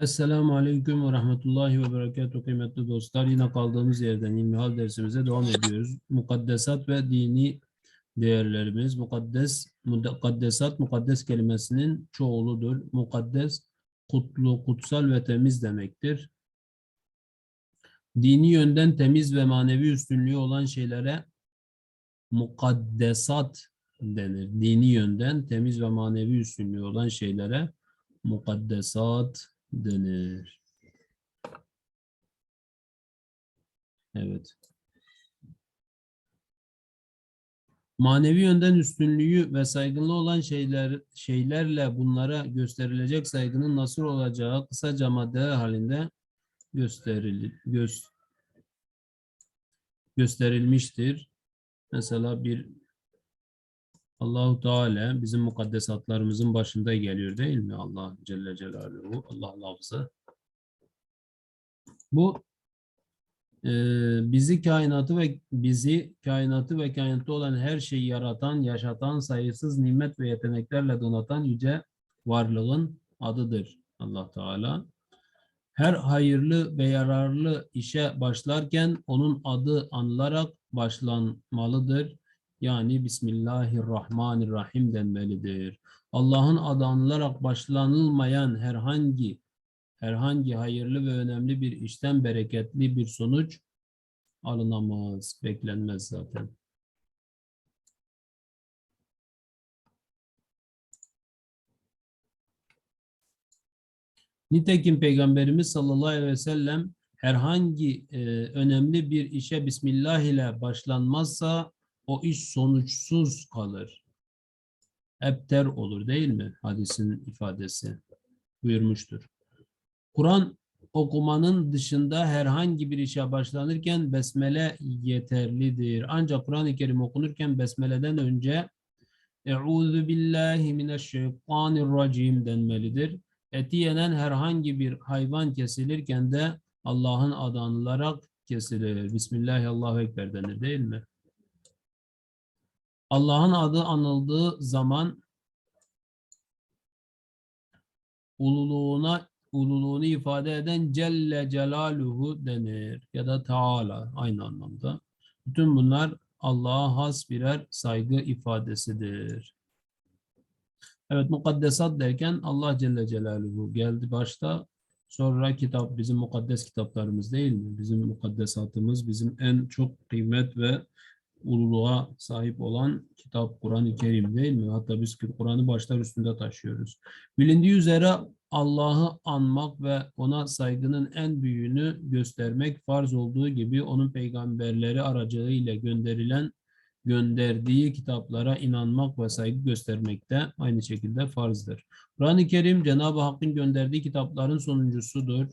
Esselamu Aleyküm ve Rahmetullahi ve Berekatuhu kıymetli dostlar. Yine kaldığımız yerden İlmihal dersimize devam ediyoruz. Mukaddesat ve dini değerlerimiz. Mukaddes, mukaddesat, mukaddes kelimesinin çoğuludur. Mukaddes, kutlu, kutsal ve temiz demektir. Dini yönden temiz ve manevi üstünlüğü olan şeylere mukaddesat denir. Dini yönden temiz ve manevi üstünlüğü olan şeylere mukaddesat denir. Evet. Manevi yönden üstünlüğü ve saygınlığı olan şeyler şeylerle bunlara gösterilecek saygının nasıl olacağı kısaca maddeler halinde gösteril, göz, gösterilmiştir. Mesela bir Allahu Teala bizim mukaddesatlarımızın başında geliyor değil mi? Allah Celle Celaluhu, Allah lafzı. Bu e, bizi kainatı ve bizi kainatı ve kainatta olan her şeyi yaratan, yaşatan, sayısız nimet ve yeteneklerle donatan yüce varlığın adıdır Allah Teala. Her hayırlı ve yararlı işe başlarken onun adı anılarak başlanmalıdır. Yani Bismillahirrahmanirrahim denmelidir. Allah'ın adı anılarak başlanılmayan herhangi herhangi hayırlı ve önemli bir işten bereketli bir sonuç alınamaz, beklenmez zaten. Nitekim Peygamberimiz sallallahu aleyhi ve sellem herhangi e, önemli bir işe Bismillah ile başlanmazsa o iş sonuçsuz kalır. Ebter olur değil mi? Hadisin ifadesi buyurmuştur. Kur'an okumanın dışında herhangi bir işe başlanırken besmele yeterlidir. Ancak Kur'an-ı Kerim okunurken besmeleden önce Euzu billahi mineşşeytanirracim denmelidir. Eti yenen herhangi bir hayvan kesilirken de Allah'ın adı anılarak kesilir. Bismillahirrahmanirrahim denir değil mi? Allah'ın adı anıldığı zaman ululuğuna ululuğunu ifade eden Celle Celaluhu denir ya da Teala aynı anlamda. Bütün bunlar Allah'a has birer saygı ifadesidir. Evet mukaddesat derken Allah Celle Celaluhu geldi başta. Sonra kitap bizim mukaddes kitaplarımız değil mi? Bizim mukaddesatımız bizim en çok kıymet ve ululuğa sahip olan kitap Kur'an-ı Kerim değil mi? Hatta biz Kur'an'ı başlar üstünde taşıyoruz. Bilindiği üzere Allah'ı anmak ve ona saygının en büyüğünü göstermek farz olduğu gibi onun peygamberleri aracılığıyla gönderilen gönderdiği kitaplara inanmak ve saygı göstermek de aynı şekilde farzdır. Kur'an-ı Kerim Cenab-ı Hakk'ın gönderdiği kitapların sonuncusudur.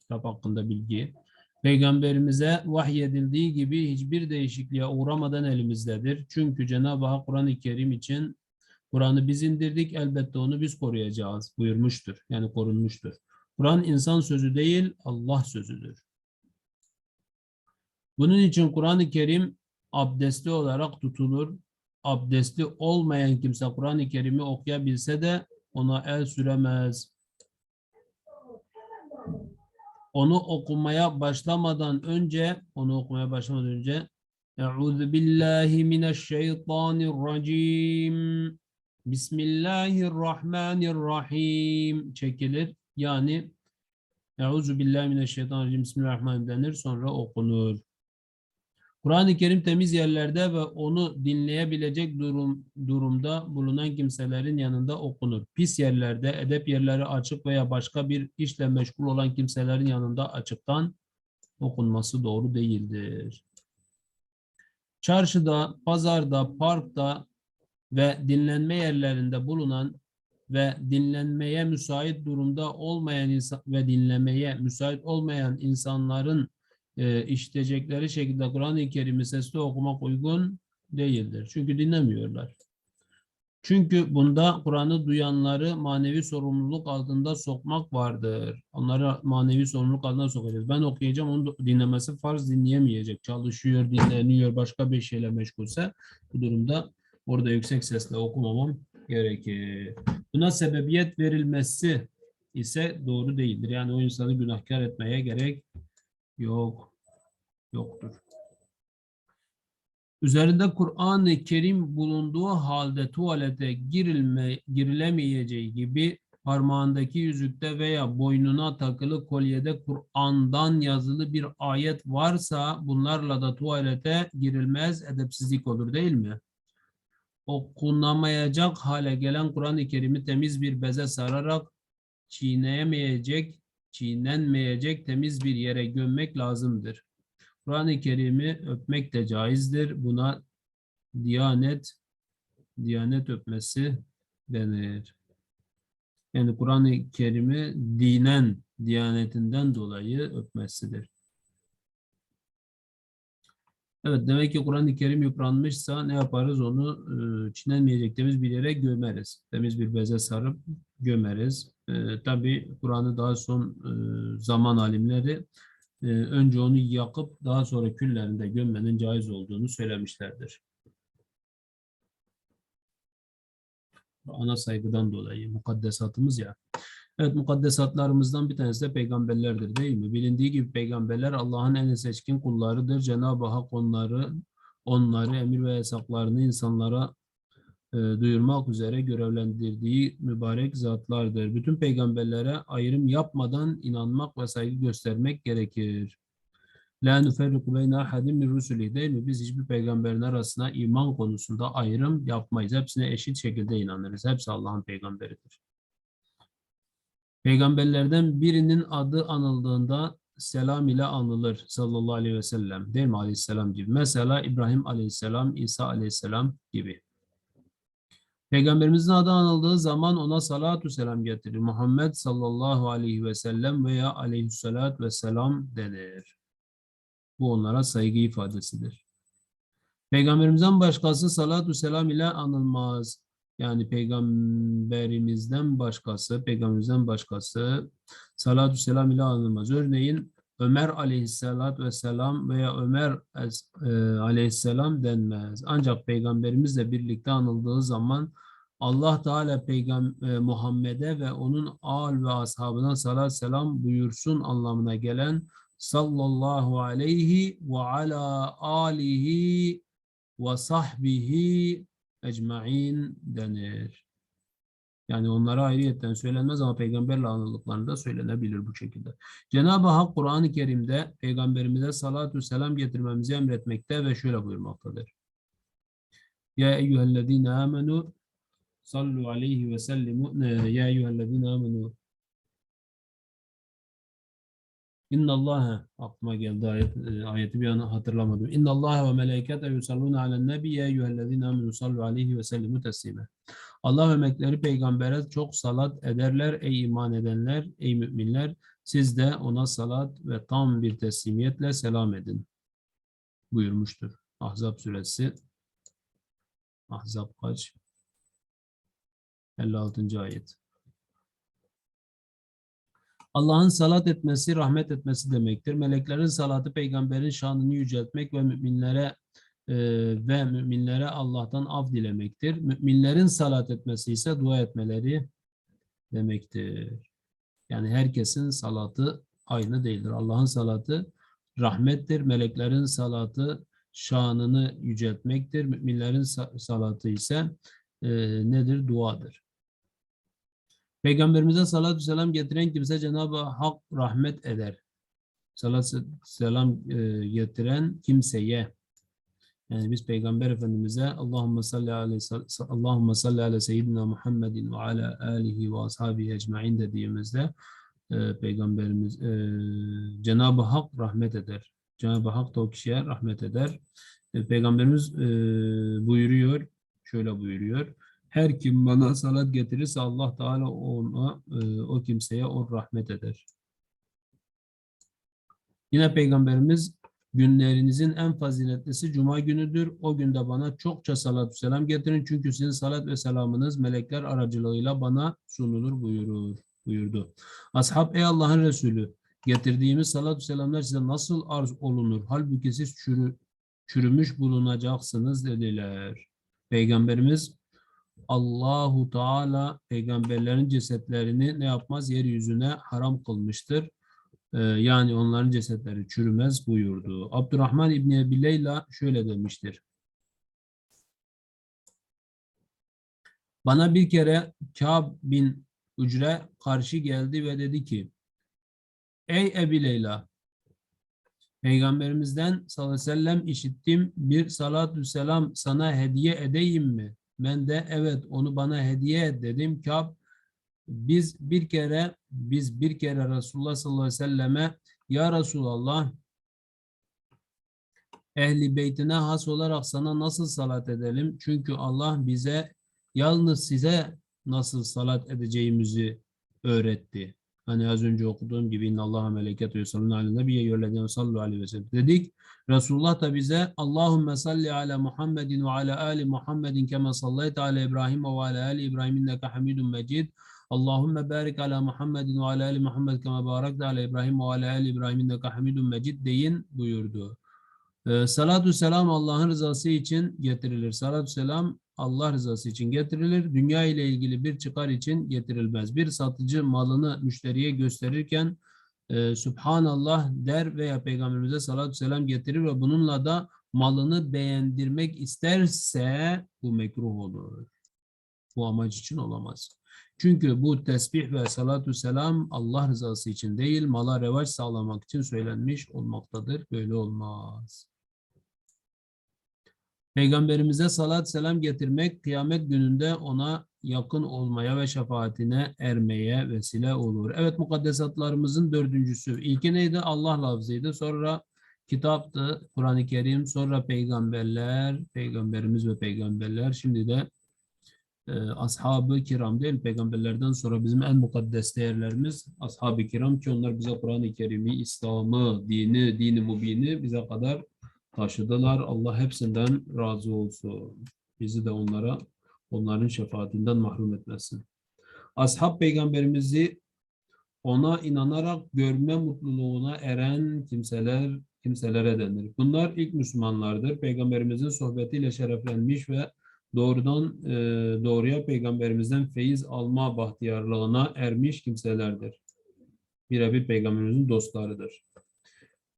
Kitap hakkında bilgi. Peygamberimize vahyedildiği gibi hiçbir değişikliğe uğramadan elimizdedir. Çünkü Cenab-ı Hak Kur'an-ı Kerim için Kur'an'ı biz indirdik, elbette onu biz koruyacağız buyurmuştur. Yani korunmuştur. Kur'an insan sözü değil, Allah sözüdür. Bunun için Kur'an-ı Kerim abdestli olarak tutulur. Abdestli olmayan kimse Kur'an-ı Kerim'i okuyabilse de ona el süremez. Onu okumaya başlamadan önce, onu okumaya başlamadan önce Euzu billahi mineşşeytanirracim. Bismillahirrahmanirrahim çekilir. Yani Euzu billahi mineşşeytanirracim. Bismillahirrahmanirrahim denir. Sonra okunur. Kur'an-ı Kerim temiz yerlerde ve onu dinleyebilecek durum, durumda bulunan kimselerin yanında okunur. Pis yerlerde, edep yerleri açık veya başka bir işle meşgul olan kimselerin yanında açıktan okunması doğru değildir. Çarşıda, pazarda, parkta ve dinlenme yerlerinde bulunan ve dinlenmeye müsait durumda olmayan ve dinlemeye müsait olmayan insanların e, işleyecekleri şekilde Kur'an-ı Kerim'i sesli okumak uygun değildir. Çünkü dinlemiyorlar. Çünkü bunda Kur'an'ı duyanları manevi sorumluluk altında sokmak vardır. Onları manevi sorumluluk altında sokacağız. Ben okuyacağım, onu dinlemesi farz dinleyemeyecek. Çalışıyor, dinleniyor, başka bir şeyle meşgulse bu durumda orada yüksek sesle okumamam gerekir. Buna sebebiyet verilmesi ise doğru değildir. Yani o insanı günahkar etmeye gerek yok. Yoktur. Üzerinde Kur'an-ı Kerim bulunduğu halde tuvalete girilme, girilemeyeceği gibi parmağındaki yüzükte veya boynuna takılı kolyede Kur'an'dan yazılı bir ayet varsa bunlarla da tuvalete girilmez, edepsizlik olur değil mi? Okunamayacak hale gelen Kur'an-ı Kerim'i temiz bir beze sararak çiğneyemeyecek, çiğnenmeyecek temiz bir yere gömmek lazımdır. Kur'an-ı Kerim'i öpmek de caizdir. Buna diyanet, diyanet öpmesi denir. Yani Kur'an-ı Kerim'i dinen, diyanetinden dolayı öpmesidir. Evet demek ki Kur'an-ı Kerim yıpranmışsa ne yaparız? Onu e, çiğnenmeyecek temiz bir yere gömeriz. Temiz bir beze sarıp gömeriz. E, Tabi Kur'an'ı daha son e, zaman alimleri e, önce onu yakıp daha sonra küllerinde gömmenin caiz olduğunu söylemişlerdir. Ana saygıdan dolayı mukaddesatımız ya. Evet mukaddesatlarımızdan bir tanesi de peygamberlerdir değil mi? Bilindiği gibi peygamberler Allah'ın en seçkin kullarıdır. Cenab-ı Hak onları onları emir ve yasaklarını insanlara e, duyurmak üzere görevlendirdiği mübarek zatlardır. Bütün peygamberlere ayrım yapmadan inanmak ve saygı göstermek gerekir. La nuferriku beyne ahadin min değil mi? Biz hiçbir peygamberin arasına iman konusunda ayrım yapmayız. Hepsine eşit şekilde inanırız. Hepsi Allah'ın peygamberidir. Peygamberlerden birinin adı anıldığında selam ile anılır sallallahu aleyhi ve sellem. Değil mi aleyhisselam gibi? Mesela İbrahim aleyhisselam, İsa aleyhisselam gibi. Peygamberimizin adı anıldığı zaman ona salatu selam getirir. Muhammed sallallahu aleyhi ve sellem veya aleyhissalatü vesselam denir. Bu onlara saygı ifadesidir. Peygamberimizden başkası salatu selam ile anılmaz. Yani peygamberimizden başkası, peygamberimizden başkası salatu selam ile anılmaz. Örneğin Ömer aleyhissalatü vesselam veya Ömer e, aleyhisselam denmez. Ancak peygamberimizle birlikte anıldığı zaman Allah Teala peygam e, Muhammed'e ve onun al ve ashabına salat selam buyursun anlamına gelen sallallahu aleyhi ve ala alihi ve sahbihi ecmain denir. Yani onlara ayrıyetten söylenmez ama peygamberle anıldıklarında söylenebilir bu şekilde. Cenab-ı Hak Kur'an-ı Kerim'de peygamberimize salatü selam getirmemizi emretmekte ve şöyle buyurmaktadır. Ya eyyühellezine amenu sallu aleyhi ve sellimu ya eyyühellezine amenu İnna Allah aklıma geldi ayet, e, ayeti bir an hatırlamadım. İnna Allah ve melekete yusalluna alen nebi ya eyyühellezine amenu sallu aleyhi ve sellimu teslime. Allah ve melekleri peygambere çok salat ederler ey iman edenler, ey müminler. Siz de ona salat ve tam bir teslimiyetle selam edin. Buyurmuştur. Ahzab suresi. Ahzab kaç? 56. ayet. Allah'ın salat etmesi, rahmet etmesi demektir. Meleklerin salatı peygamberin şanını yüceltmek ve müminlere e, ve müminlere Allah'tan af dilemektir. Müminlerin salat etmesi ise dua etmeleri demektir. Yani herkesin salatı aynı değildir. Allah'ın salatı rahmettir. Meleklerin salatı şanını yüceltmektir. Müminlerin sa- salatı ise e, nedir? Duadır. Peygamberimize salatü selam getiren kimse Cenab-ı Hak rahmet eder. Salatü selam e, getiren kimseye yani biz Peygamber Efendimiz'e Allahümme salli aleyhi Allahümme salli ala seyyidina Muhammedin ve ala alihi ve ashabihi ecmain dediğimizde e, Peygamberimiz e, Cenab-ı Hak rahmet eder. Cenab-ı Hak da o kişiye rahmet eder. E, Peygamberimiz e, buyuruyor, şöyle buyuruyor. Her kim bana salat getirirse Allah Teala ona, e, o kimseye o rahmet eder. Yine Peygamberimiz günlerinizin en faziletlisi Cuma günüdür. O günde bana çokça salat selam getirin. Çünkü sizin salat ve selamınız melekler aracılığıyla bana sunulur buyurur, buyurdu. Ashab ey Allah'ın Resulü getirdiğimiz salat selamlar size nasıl arz olunur? Halbuki siz çürü, çürümüş bulunacaksınız dediler. Peygamberimiz Allahu Teala peygamberlerin cesetlerini ne yapmaz? Yeryüzüne haram kılmıştır. Ee, yani onların cesetleri çürümez buyurdu. Abdurrahman İbni Ebi Leyla şöyle demiştir. Bana bir kere Kâb bin Ücre karşı geldi ve dedi ki Ey Ebi Leyla Peygamberimizden sallallahu aleyhi ve sellem işittim bir salatü selam sana hediye edeyim mi? Ben de evet onu bana hediye et dedim. Kâb biz bir kere biz bir kere Resulullah sallallahu aleyhi ve selleme ya Resulallah ehli beytine has olarak sana nasıl salat edelim? Çünkü Allah bize yalnız size nasıl salat edeceğimizi öğretti. Hani az önce okuduğum gibi inna Allaha meleketü yusalluna alen nebiyye yöllezine sallu aleyhi ve sellem dedik. Resulullah da bize Allahümme salli ala Muhammedin ve ala ali Muhammedin kema sallayte ala İbrahim ve ala ali İbrahim inneke hamidun mecid. Allahümme barik ala Muhammedin ve ala ali Muhammed kema barakte ala İbrahim ve ala ali İbrahim inneke hamidun mecid deyin buyurdu. Ee, Salatü selam Allah'ın rızası için getirilir. Salatü selam Allah rızası için getirilir. Dünya ile ilgili bir çıkar için getirilmez. Bir satıcı malını müşteriye gösterirken e, Subhanallah der veya Peygamberimize salatü selam getirir ve bununla da malını beğendirmek isterse bu mekruh olur. Bu amaç için olamaz. Çünkü bu tesbih ve salatü selam Allah rızası için değil, mala revaç sağlamak için söylenmiş olmaktadır. Böyle olmaz. Peygamberimize salat selam getirmek kıyamet gününde ona yakın olmaya ve şefaatine ermeye vesile olur. Evet mukaddesatlarımızın dördüncüsü. İlki neydi? Allah lafzıydı. Sonra kitaptı, Kur'an-ı Kerim, sonra peygamberler, peygamberimiz ve peygamberler. Şimdi de e, ashab-ı kiram değil, peygamberlerden sonra bizim en mukaddes değerlerimiz ashab-ı kiram ki onlar bize Kur'an-ı Kerim'i, İslam'ı, dini, dini mubini bize kadar taşıdılar. Allah hepsinden razı olsun. Bizi de onlara, onların şefaatinden mahrum etmesin. Ashab peygamberimizi ona inanarak görme mutluluğuna eren kimseler kimselere denir. Bunlar ilk Müslümanlardır. Peygamberimizin sohbetiyle şereflenmiş ve doğrudan e, doğruya peygamberimizden feyiz alma bahtiyarlığına ermiş kimselerdir. Birebir peygamberimizin dostlarıdır.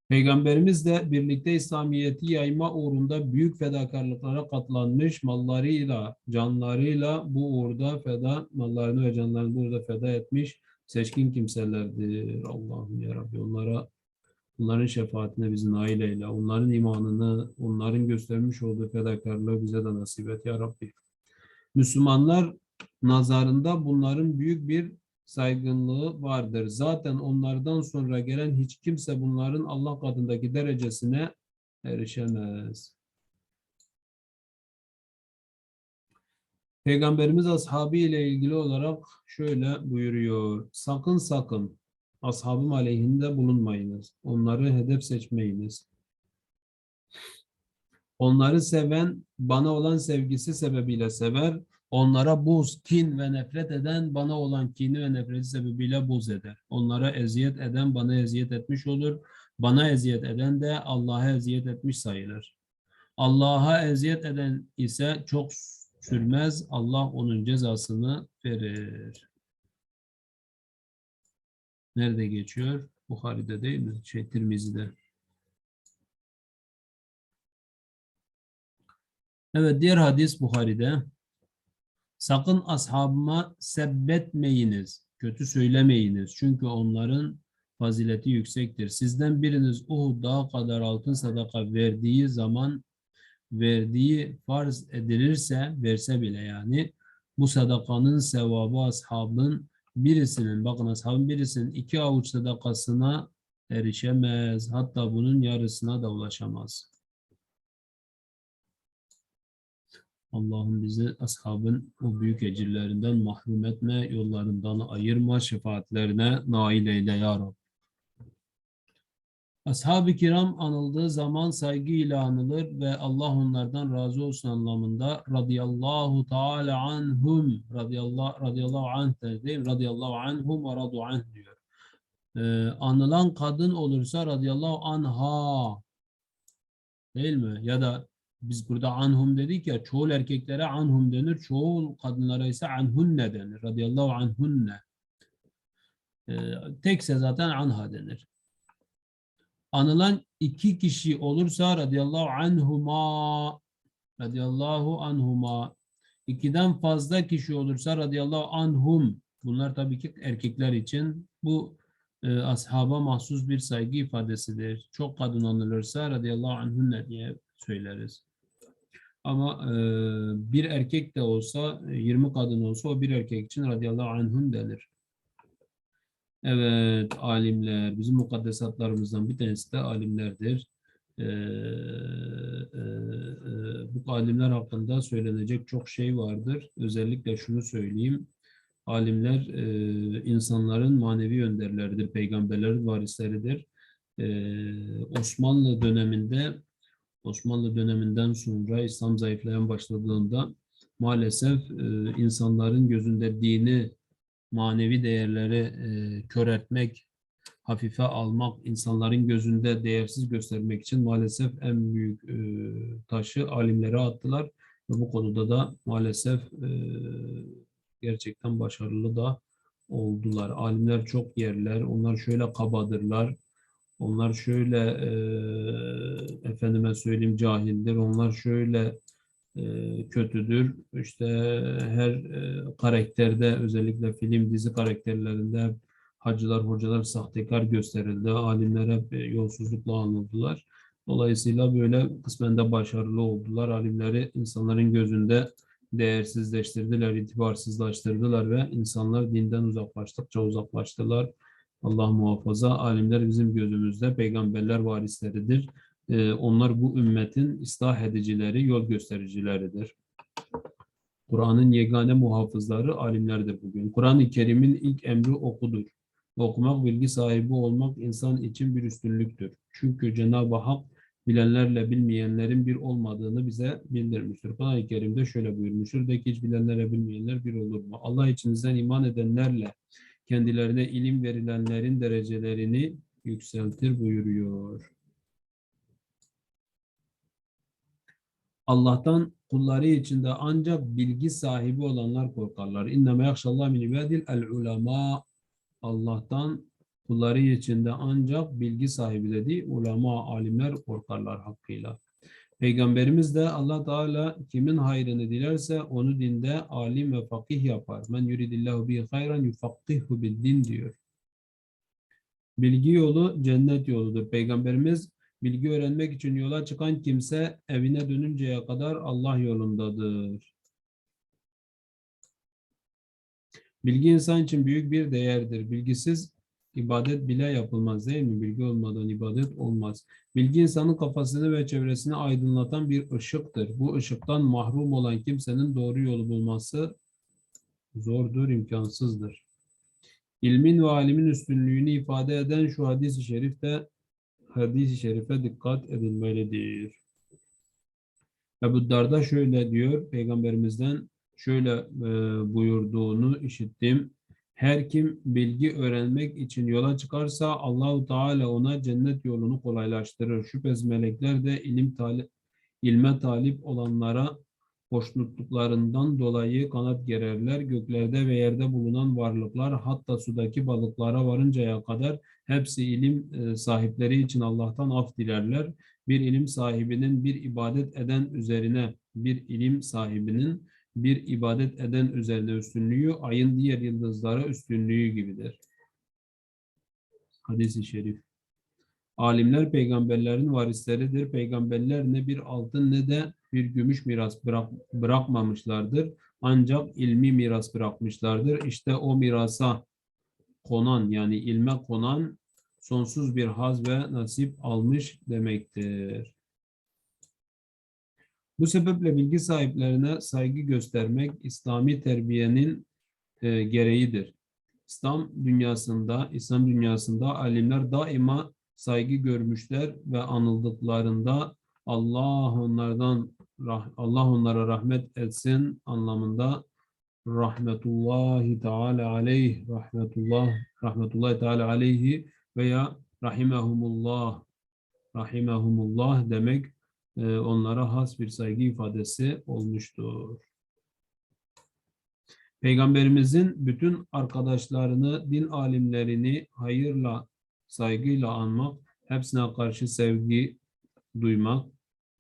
Peygamberimiz de birlikte İslamiyet'i yayma uğrunda büyük fedakarlıklara katlanmış mallarıyla, canlarıyla bu uğurda feda, mallarını ve canlarını bu uğurda feda etmiş seçkin kimselerdir. Allah'ım ya Rabbi onlara onların şefaatine bizi nail eyle. Onların imanını, onların göstermiş olduğu fedakarlığı bize de nasip et ya Rabbi. Müslümanlar nazarında bunların büyük bir saygınlığı vardır. Zaten onlardan sonra gelen hiç kimse bunların Allah katındaki derecesine erişemez. Peygamberimiz ashabı ile ilgili olarak şöyle buyuruyor. Sakın sakın ashabım aleyhinde bulunmayınız. Onları hedef seçmeyiniz. Onları seven bana olan sevgisi sebebiyle sever. Onlara buz, kin ve nefret eden bana olan kini ve nefreti sebebiyle buz eder. Onlara eziyet eden bana eziyet etmiş olur. Bana eziyet eden de Allah'a eziyet etmiş sayılır. Allah'a eziyet eden ise çok sürmez. Allah onun cezasını verir. Nerede geçiyor? Bukhari'de değil mi? Şey Tirmizi'de. Evet diğer hadis Bukhari'de. Sakın ashabıma sebbetmeyiniz, kötü söylemeyiniz. Çünkü onların fazileti yüksektir. Sizden biriniz Uhud dağı kadar altın sadaka verdiği zaman verdiği farz edilirse, verse bile yani bu sadakanın sevabı ashabın birisinin, bakın ashabın birisinin iki avuç sadakasına erişemez. Hatta bunun yarısına da ulaşamaz. Allah'ım bizi ashabın o büyük ecirlerinden mahrum etme, yollarından ayırma, şefaatlerine nail eyle ya Rabbi. Ashab-ı kiram anıldığı zaman saygıyla anılır ve Allah onlardan razı olsun anlamında radıyallahu teala anhum radıyallahu, radıyallahu anh değil radıyallahu anhum ve radu anh diyor. Ee, anılan kadın olursa radıyallahu anha değil mi? Ya da biz burada anhum dedik ya çoğul erkeklere anhum denir, çoğul kadınlara ise anhunne denir. Radıyallahu anhunne. Ee, tekse zaten anha denir. Anılan iki kişi olursa radıyallahu anhuma radıyallahu anhuma ikiden fazla kişi olursa radıyallahu anhum bunlar tabii ki erkekler için bu e, ashaba mahsus bir saygı ifadesidir. Çok kadın anılırsa radıyallahu anhunne diye söyleriz. Ama e, bir erkek de olsa, e, 20 kadın olsa o bir erkek için radıyallahu anhum denir. Evet, alimler. Bizim mukaddesatlarımızdan bir tanesi de alimlerdir. E, e, bu alimler hakkında söylenecek çok şey vardır. Özellikle şunu söyleyeyim. Alimler e, insanların manevi önderleridir, peygamberlerin varisleridir. Osmanlı döneminde Osmanlı döneminden sonra İslam zayıflayan başladığında maalesef e, insanların gözünde dini, manevi değerleri e, köreltmek, hafife almak, insanların gözünde değersiz göstermek için maalesef en büyük e, taşı alimlere attılar. Ve bu konuda da maalesef e, gerçekten başarılı da oldular. Alimler çok yerler, onlar şöyle kabadırlar, onlar şöyle e, efendime söyleyeyim cahildir, onlar şöyle e, kötüdür. İşte her e, karakterde özellikle film dizi karakterlerinde hacılar, hocalar sahtekar gösterildi. Alimler hep e, yolsuzlukla anıldılar. Dolayısıyla böyle kısmen de başarılı oldular. Alimleri insanların gözünde değersizleştirdiler, itibarsızlaştırdılar ve insanlar dinden uzaklaştıkça uzaklaştılar. Allah muhafaza alimler bizim gözümüzde peygamberler varisleridir. Ee, onlar bu ümmetin ıslah edicileri, yol göstericileridir. Kur'an'ın yegane muhafızları alimlerdir bugün. Kur'an-ı Kerim'in ilk emri okudur. Okumak, bilgi sahibi olmak insan için bir üstünlüktür. Çünkü Cenab-ı Hak bilenlerle bilmeyenlerin bir olmadığını bize bildirmiştir. Kur'an-ı Kerim'de şöyle buyurmuştur. De ki hiç bilenlerle bilmeyenler bir olur mu? Allah içinizden iman edenlerle kendilerine ilim verilenlerin derecelerini yükseltir buyuruyor. Allah'tan kulları içinde ancak bilgi sahibi olanlar korkarlar. İnneme yakşallah min ibadil el ulema. Allah'tan kulları içinde ancak bilgi sahibi dediği ulema, alimler korkarlar hakkıyla. Peygamberimiz de Allah Teala kimin hayrını dilerse onu dinde alim ve fakih yapar. Men yuridillahu bi hayran yufakkihu bil din diyor. Bilgi yolu cennet yoludur. Peygamberimiz bilgi öğrenmek için yola çıkan kimse evine dönünceye kadar Allah yolundadır. Bilgi insan için büyük bir değerdir. Bilgisiz ibadet bile yapılmaz değil mi? Bilgi olmadan ibadet olmaz. Bilgi insanın kafasını ve çevresini aydınlatan bir ışıktır. Bu ışıktan mahrum olan kimsenin doğru yolu bulması zordur, imkansızdır. İlmin ve alimin üstünlüğünü ifade eden şu hadis-i şerifte hadis-i şerife dikkat edilmelidir. Ebu Darda şöyle diyor, Peygamberimizden şöyle e, buyurduğunu işittim. Her kim bilgi öğrenmek için yola çıkarsa Allahu Teala ona cennet yolunu kolaylaştırır. Şüphesiz melekler de ilim talip, ilme talip olanlara hoşnutluklarından dolayı kanat gererler. Göklerde ve yerde bulunan varlıklar hatta sudaki balıklara varıncaya kadar hepsi ilim e, sahipleri için Allah'tan af dilerler. Bir ilim sahibinin bir ibadet eden üzerine bir ilim sahibinin bir ibadet eden üzerine üstünlüğü ayın diğer yıldızlara üstünlüğü gibidir. Hadis-i şerif. Alimler peygamberlerin varisleridir. Peygamberler ne bir altın ne de bir gümüş miras bırak, bırakmamışlardır. Ancak ilmi miras bırakmışlardır. İşte o mirasa konan yani ilme konan sonsuz bir haz ve nasip almış demektir. Bu sebeple bilgi sahiplerine saygı göstermek İslami terbiyenin e, gereğidir. İslam dünyasında, İslam dünyasında alimler daima saygı görmüşler ve anıldıklarında Allah onlardan Allah onlara rahmet etsin anlamında rahmetullahi teala aleyh rahmetullah rahmetullahi teala aleyhi veya rahimehumullah rahimehumullah demek e, onlara has bir saygı ifadesi olmuştur. Peygamberimizin bütün arkadaşlarını, din alimlerini hayırla, saygıyla anmak, hepsine karşı sevgi duymak,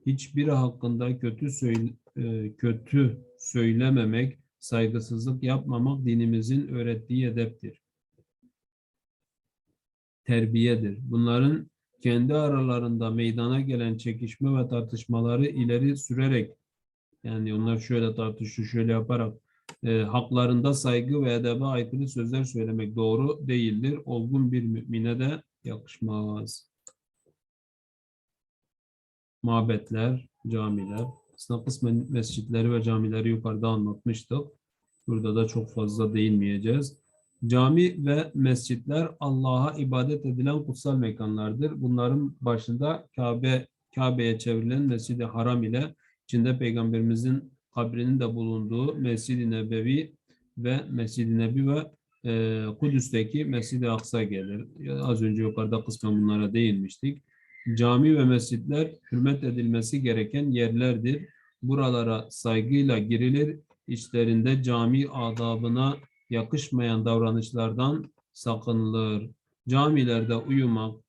hiçbiri hakkında kötü e, kötü söylememek, saygısızlık yapmamak dinimizin öğrettiği edeptir. Terbiyedir. Bunların kendi aralarında meydana gelen çekişme ve tartışmaları ileri sürerek yani onlar şöyle tartışıyor, şöyle yaparak e, haklarında saygı ve edebe aykırı sözler söylemek doğru değildir. Olgun bir mümine de yakışmaz. Mabetler, camiler. Aslında kısmen mescitleri ve camileri yukarıda anlatmıştık. Burada da çok fazla değinmeyeceğiz. Cami ve mescitler Allah'a ibadet edilen kutsal mekanlardır. Bunların başında Kabe Kabe'ye çevrilen Mescid-i Haram ile içinde Peygamberimizin kabrinin de bulunduğu Mescid-i Nebevi ve Mescid-i Nebi ve e, Kudüs'teki Mescid-i Aksa gelir. Az önce yukarıda kısmen bunlara değinmiştik. Cami ve mescitler hürmet edilmesi gereken yerlerdir. Buralara saygıyla girilir. İçlerinde cami adabına yakışmayan davranışlardan sakınılır. Camilerde uyumak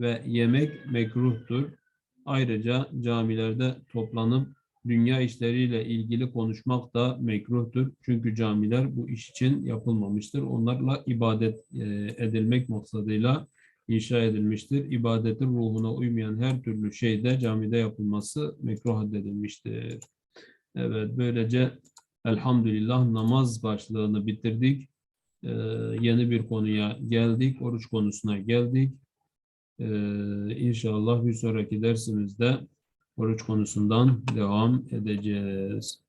ve yemek mekruhtur. Ayrıca camilerde toplanıp dünya işleriyle ilgili konuşmak da mekruhtur. Çünkü camiler bu iş için yapılmamıştır. Onlarla ibadet e, edilmek maksadıyla inşa edilmiştir. İbadetin ruhuna uymayan her türlü şeyde camide yapılması mekruh addedilmiştir. Evet, böylece elhamdülillah namaz başlığını bitirdik. Ee, yeni bir konuya geldik, oruç konusuna geldik. Ee, inşallah bir sonraki dersimizde oruç konusundan devam edeceğiz.